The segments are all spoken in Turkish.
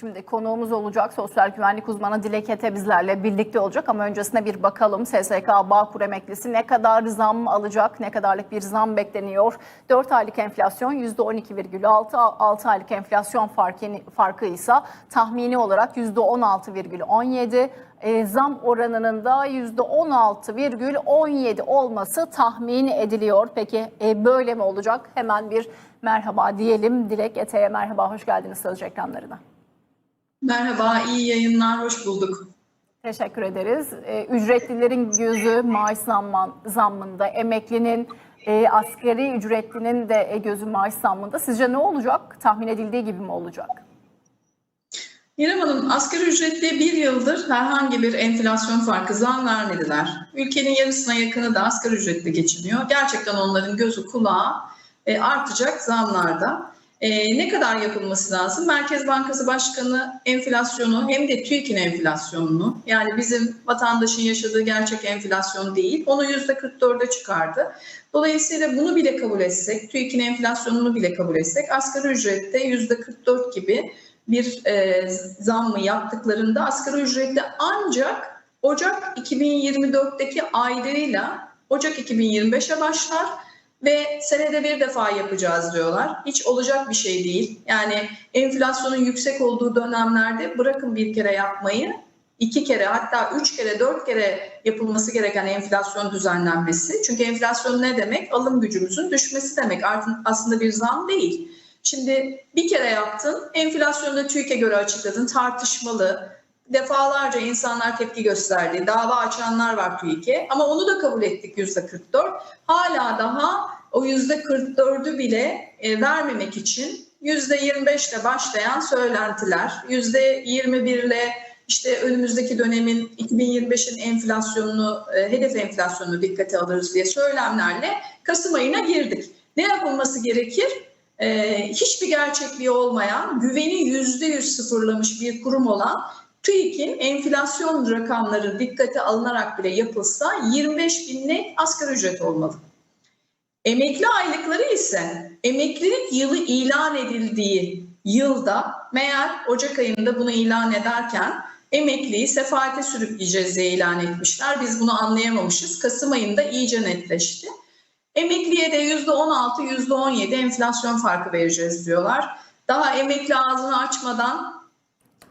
Şimdi konuğumuz olacak sosyal güvenlik uzmanı Dilek Ete bizlerle birlikte olacak ama öncesine bir bakalım SSK Bağkur emeklisi ne kadar zam alacak, ne kadarlık bir zam bekleniyor? 4 aylık enflasyon %12,6, 6 aylık enflasyon farkı, farkı ise tahmini olarak %16,17. E, zam oranının da %16,17 olması tahmin ediliyor. Peki e, böyle mi olacak? Hemen bir merhaba diyelim. Dilek Ete'ye merhaba, hoş geldiniz Sözcü ekranlarına. Merhaba, iyi yayınlar, hoş bulduk. Teşekkür ederiz. Ee, ücretlilerin gözü maaş zammın, zammında, emeklinin, e, asgari ücretlinin de e, gözü maaş zammında. Sizce ne olacak? Tahmin edildiği gibi mi olacak? İrem Hanım, asgari ücretli bir yıldır herhangi bir enflasyon farkı zam vermediler. Ülkenin yarısına yakını da asgari ücretli geçiniyor. Gerçekten onların gözü kulağı e, artacak zamlarda. E, ne kadar yapılması lazım? Merkez Bankası Başkanı enflasyonu hem de TÜİK'in enflasyonunu yani bizim vatandaşın yaşadığı gerçek enflasyon değil onu %44'e çıkardı. Dolayısıyla bunu bile kabul etsek, TÜİK'in enflasyonunu bile kabul etsek asgari ücrette %44 gibi bir e, zammı yaptıklarında asgari ücretli ancak Ocak 2024'teki aylığıyla Ocak 2025'e başlar ve senede bir defa yapacağız diyorlar. Hiç olacak bir şey değil. Yani enflasyonun yüksek olduğu dönemlerde bırakın bir kere yapmayı, iki kere hatta üç kere dört kere yapılması gereken enflasyon düzenlenmesi. Çünkü enflasyon ne demek? Alım gücümüzün düşmesi demek. Aslında bir zam değil. Şimdi bir kere yaptın, enflasyonu da TÜİK'e göre açıkladın, tartışmalı, defalarca insanlar tepki gösterdi. Dava açanlar var TÜİK'e ama onu da kabul ettik yüzde 44. Hala daha o yüzde 44'ü bile e, vermemek için yüzde 25 ile başlayan söylentiler, yüzde 21 ile işte önümüzdeki dönemin 2025'in enflasyonunu, e, hedef enflasyonunu dikkate alırız diye söylemlerle Kasım ayına girdik. Ne yapılması gerekir? Ee, hiçbir gerçekliği olmayan, güveni yüzde yüz sıfırlamış bir kurum olan TÜİK'in enflasyon rakamları dikkate alınarak bile yapılsa 25 bin net asgari ücret olmalı. Emekli aylıkları ise emeklilik yılı ilan edildiği yılda meğer Ocak ayında bunu ilan ederken emekliyi sefaate sürükleyeceğiz diye ilan etmişler. Biz bunu anlayamamışız. Kasım ayında iyice netleşti. Emekliye de %16, %17 enflasyon farkı vereceğiz diyorlar. Daha emekli ağzını açmadan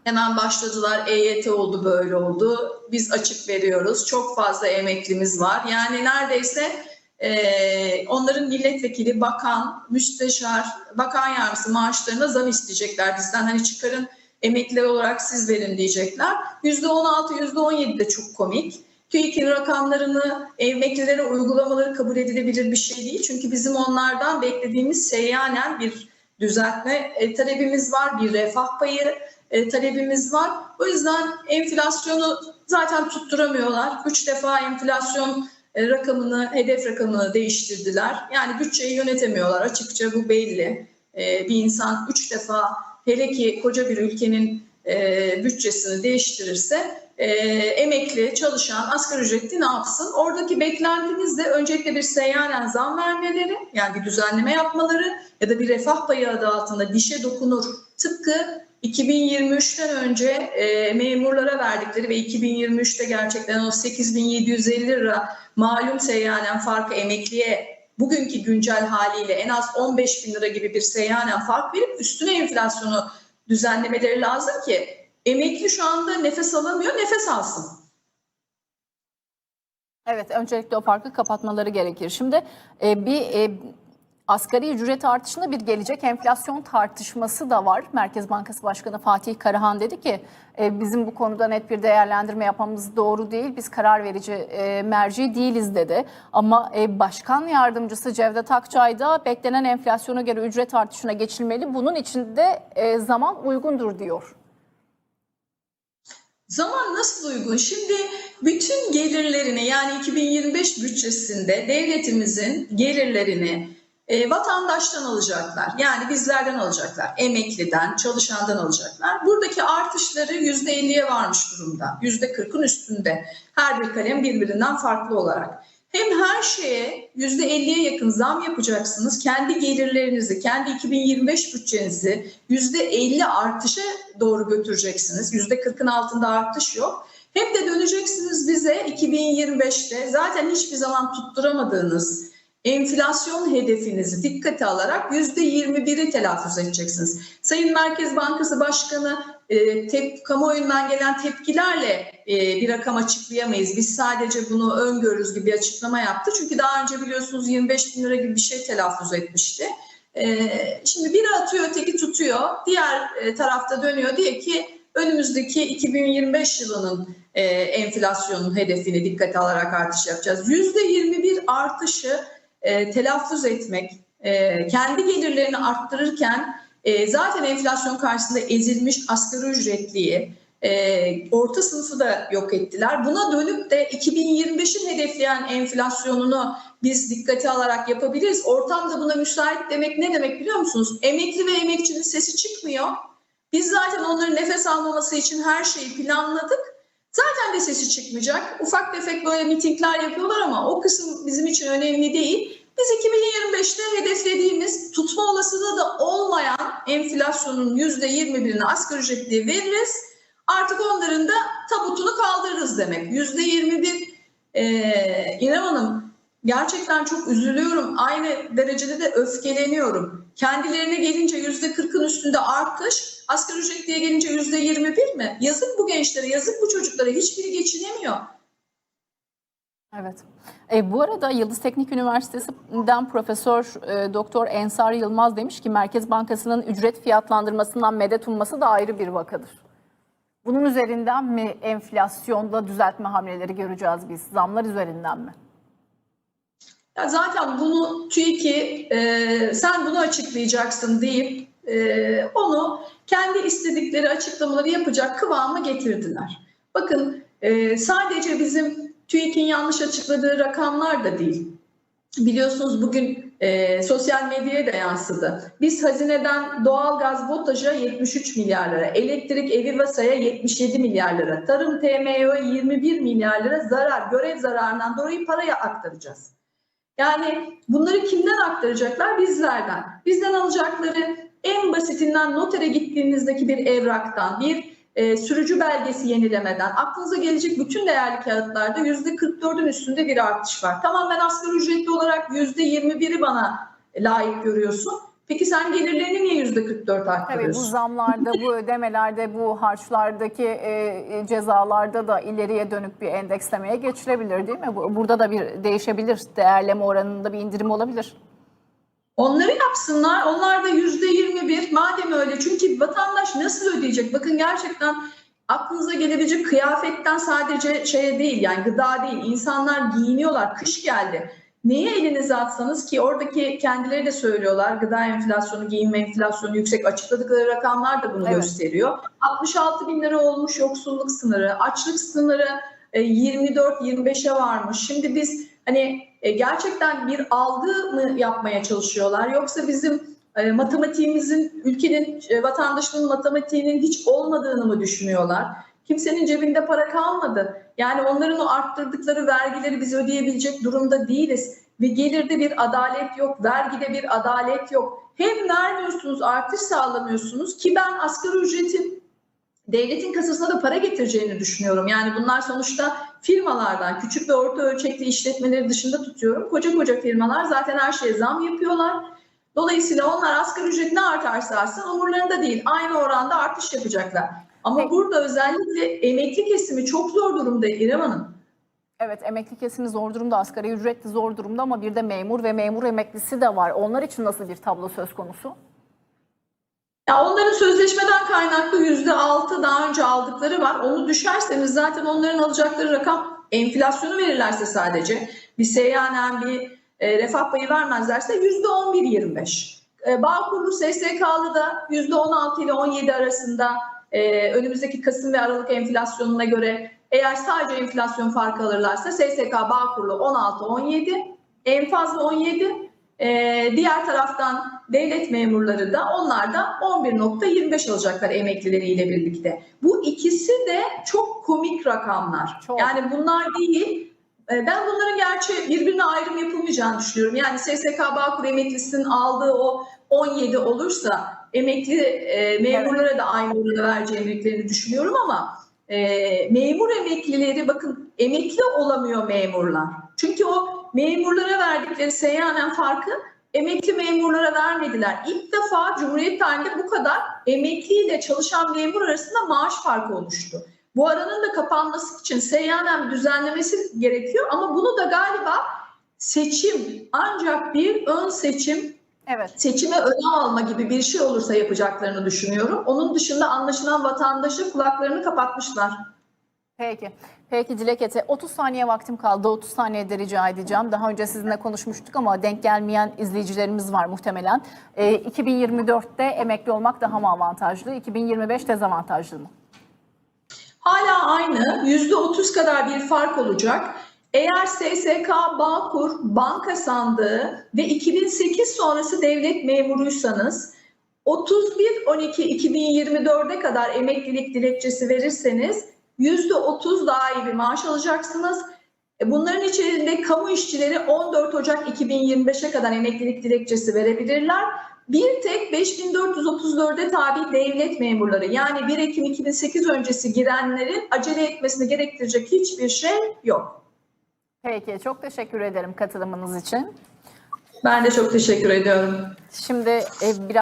Hemen başladılar EYT oldu böyle oldu. Biz açık veriyoruz. Çok fazla emeklimiz var. Yani neredeyse e, onların milletvekili, bakan, müsteşar, bakan yardımcısı maaşlarına zam isteyecekler bizden. Hani çıkarın emekliler olarak siz verin diyecekler. %16, %17 de çok komik. TÜİK'in rakamlarını emeklilere uygulamaları kabul edilebilir bir şey değil. Çünkü bizim onlardan beklediğimiz seyyanen bir düzeltme e, talebimiz var, bir refah payı e, talebimiz var. O yüzden enflasyonu zaten tutturamıyorlar. Üç defa enflasyon e, rakamını, hedef rakamını değiştirdiler. Yani bütçeyi yönetemiyorlar açıkça bu belli. E, bir insan üç defa hele ki koca bir ülkenin e, bütçesini değiştirirse e, emekli, çalışan, asgari ücretli ne yapsın? Oradaki beklentimiz de öncelikle bir seyyanen zam vermeleri, yani bir düzenleme yapmaları ya da bir refah payı adı altında dişe dokunur. Tıpkı 2023'ten önce e, memurlara verdikleri ve 2023'te gerçekten o 8750 lira malum seyyanen farkı emekliye bugünkü güncel haliyle en az 15 bin lira gibi bir seyyanen fark verip üstüne enflasyonu düzenlemeleri lazım ki emekli şu anda nefes alamıyor, nefes alsın. Evet, öncelikle o farkı kapatmaları gerekir. Şimdi e, bir e, asgari ücret artışında bir gelecek enflasyon tartışması da var. Merkez Bankası Başkanı Fatih Karahan dedi ki e, bizim bu konuda net bir değerlendirme yapmamız doğru değil. Biz karar verici e, merci değiliz dedi. Ama e, Başkan Yardımcısı Cevdet Akçay da beklenen enflasyona göre ücret artışına geçilmeli. Bunun için de e, zaman uygundur diyor. Zaman nasıl uygun? Şimdi bütün gelirlerini yani 2025 bütçesinde devletimizin gelirlerini e, vatandaştan alacaklar. Yani bizlerden alacaklar. Emekliden, çalışandan alacaklar. Buradaki artışları %50'ye varmış durumda. %40'ın üstünde. Her bir kalem birbirinden farklı olarak. Hem her şeye %50'ye yakın zam yapacaksınız. Kendi gelirlerinizi, kendi 2025 bütçenizi %50 artışa doğru götüreceksiniz. %40'ın altında artış yok. Hem de döneceksiniz bize 2025'te zaten hiçbir zaman tutturamadığınız enflasyon hedefinizi dikkate alarak %21'i telaffuz edeceksiniz. Sayın Merkez Bankası Başkanı e, tep, kamuoyundan gelen tepkilerle bir rakam açıklayamayız. Biz sadece bunu öngörürüz gibi bir açıklama yaptı. Çünkü daha önce biliyorsunuz 25 bin lira gibi bir şey telaffuz etmişti. E, şimdi biri atıyor öteki tutuyor. Diğer e, tarafta dönüyor diye ki önümüzdeki 2025 yılının e, enflasyonun hedefini dikkate alarak artış yapacağız. %21 artışı e, telaffuz etmek, e, kendi gelirlerini arttırırken e, zaten enflasyon karşısında ezilmiş asgari ücretliyi, e, orta sınıfı da yok ettiler. Buna dönüp de 2025'in hedefleyen enflasyonunu biz dikkate alarak yapabiliriz. Ortam da buna müsait demek ne demek biliyor musunuz? Emekli ve emekçinin sesi çıkmıyor. Biz zaten onların nefes almaması için her şeyi planladık. Zaten de sesi çıkmayacak. Ufak tefek böyle mitingler yapıyorlar ama o kısım bizim için önemli değil. Biz 2025'te hedeflediğimiz tutma olasılığı da olmayan enflasyonun %21'ini asgari ücretliye veririz. Artık onların da tabutunu kaldırırız demek. %21 ee, İrem Hanım gerçekten çok üzülüyorum. Aynı derecede de öfkeleniyorum. Kendilerine gelince %40'ın üstünde artış, asgari ücretliye gelince %21 mi? Yazık bu gençlere, yazık bu çocuklara. Hiçbiri geçinemiyor. Evet. E, bu arada Yıldız Teknik Üniversitesi'nden Profesör e, Doktor Ensar Yılmaz demiş ki Merkez Bankası'nın ücret fiyatlandırmasından medet umması da ayrı bir vakadır. Bunun üzerinden mi enflasyonda düzeltme hamleleri göreceğiz biz? Zamlar üzerinden mi? Ya zaten bunu TÜİK'i e, sen bunu açıklayacaksın deyip e, onu kendi istedikleri açıklamaları yapacak kıvama getirdiler. Bakın e, sadece bizim TÜİK'in yanlış açıkladığı rakamlar da değil. Biliyorsunuz bugün e, sosyal medyaya da yansıdı. Biz hazineden doğalgaz BOTAŞ'a 73 milyar lira, elektrik evi vasaya 77 milyar lira, tarım TMO'ya 21 milyar lira zarar, görev zararından dolayı paraya aktaracağız. Yani bunları kimden aktaracaklar? Bizlerden. Bizden alacakları en basitinden notere gittiğinizdeki bir evraktan, bir e, sürücü belgesi yenilemeden aklınıza gelecek bütün değerli kağıtlarda %44'ün üstünde bir artış var. Tamam ben asgari ücretli olarak %21'i bana layık görüyorsun. Peki sen gelirlerini niye %44 Tabii bu arttırıyorsun? zamlarda, bu ödemelerde, bu harçlardaki e, e, cezalarda da ileriye dönük bir endekslemeye geçilebilir değil mi? Bu- Burada da bir değişebilir. Değerleme oranında bir indirim olabilir. Onları yapsınlar. Onlar da yüzde 21. Madem öyle. Çünkü vatandaş nasıl ödeyecek? Bakın gerçekten aklınıza gelebilecek kıyafetten sadece şeye değil yani gıda değil. İnsanlar giyiniyorlar. Kış geldi. Neye elinize atsanız ki oradaki kendileri de söylüyorlar. Gıda enflasyonu, giyinme enflasyonu yüksek. Açıkladıkları rakamlar da bunu Evet. gösteriyor. 66 bin lira olmuş yoksulluk sınırı. Açlık sınırı e, 24-25'e varmış. Şimdi biz hani e, gerçekten bir algı mı yapmaya çalışıyorlar yoksa bizim e, matematiğimizin ülkenin e, vatandaşının matematiğinin hiç olmadığını mı düşünüyorlar? Kimsenin cebinde para kalmadı. Yani onların o arttırdıkları vergileri biz ödeyebilecek durumda değiliz. Ve gelirde bir adalet yok, vergide bir adalet yok. Hem vermiyorsunuz, artış sağlamıyorsunuz ki ben asgari ücretin devletin kasasına da para getireceğini düşünüyorum. Yani bunlar sonuçta firmalardan, küçük ve orta ölçekli işletmeleri dışında tutuyorum. Koca koca firmalar zaten her şeye zam yapıyorlar. Dolayısıyla onlar asgari ücret ne artarsa artsın umurlarında değil. Aynı oranda artış yapacaklar. Ama Peki. burada özellikle emekli kesimi çok zor durumda İrem Hanım. Evet emekli kesimi zor durumda, asgari ücretli zor durumda ama bir de memur ve memur emeklisi de var. Onlar için nasıl bir tablo söz konusu? Ya onların sözleşmeden kaynaklı yüzde altı daha önce aldıkları var. Onu düşerseniz zaten onların alacakları rakam enflasyonu verirlerse sadece bir seyyanen bir e, refah payı vermezlerse yüzde on bir yirmi beş. E, Bağkurlu SSK'lı da yüzde on altı ile on yedi arasında e, önümüzdeki Kasım ve Aralık enflasyonuna göre eğer sadece enflasyon farkı alırlarsa SSK Bağkurlu 16-17 en fazla 17 ee, diğer taraftan devlet memurları da onlar da 11.25 alacaklar emeklileriyle birlikte. Bu ikisi de çok komik rakamlar. Çok. Yani bunlar değil E, Ben bunların gerçi birbirine ayrım yapılmayacağını düşünüyorum. Yani SSK Bağkur emeklisinin aldığı o 17 olursa emekli e, memurlara da aynı oranda vereceğini düşünüyorum ama e, memur emeklileri bakın emekli olamıyor memurlar. Çünkü o memurlara verdikleri seyyanen farkı emekli memurlara vermediler. İlk defa Cumhuriyet tarihinde bu kadar emekli ile çalışan memur arasında maaş farkı oluştu. Bu aranın da kapanması için seyyanen bir düzenlemesi gerekiyor ama bunu da galiba seçim ancak bir ön seçim Evet. seçime öne alma gibi bir şey olursa yapacaklarını düşünüyorum. Onun dışında anlaşılan vatandaşı kulaklarını kapatmışlar. Peki. Peki Dilek Ete 30 saniye vaktim kaldı. 30 saniyede rica edeceğim. Daha önce sizinle konuşmuştuk ama denk gelmeyen izleyicilerimiz var muhtemelen. Ee, 2024'te emekli olmak daha mı avantajlı? 2025 dezavantajlı mı? Hala aynı yüzde otuz kadar bir fark olacak. Eğer SSK, Bağkur, banka sandığı ve 2008 sonrası devlet memuruysanız 31-12-2024'e kadar emeklilik dilekçesi verirseniz yüzde otuz daha iyi bir maaş alacaksınız. E, Bunların içerisinde kamu işçileri 14 Ocak 2025'e kadar emeklilik dilekçesi verebilirler. Bir tek 5434'e tabi devlet memurları yani 1 Ekim 2008 öncesi girenlerin acele etmesini gerektirecek hiçbir şey yok. Peki çok teşekkür ederim katılımınız için. Ben de çok teşekkür ediyorum. Şimdi e, biraz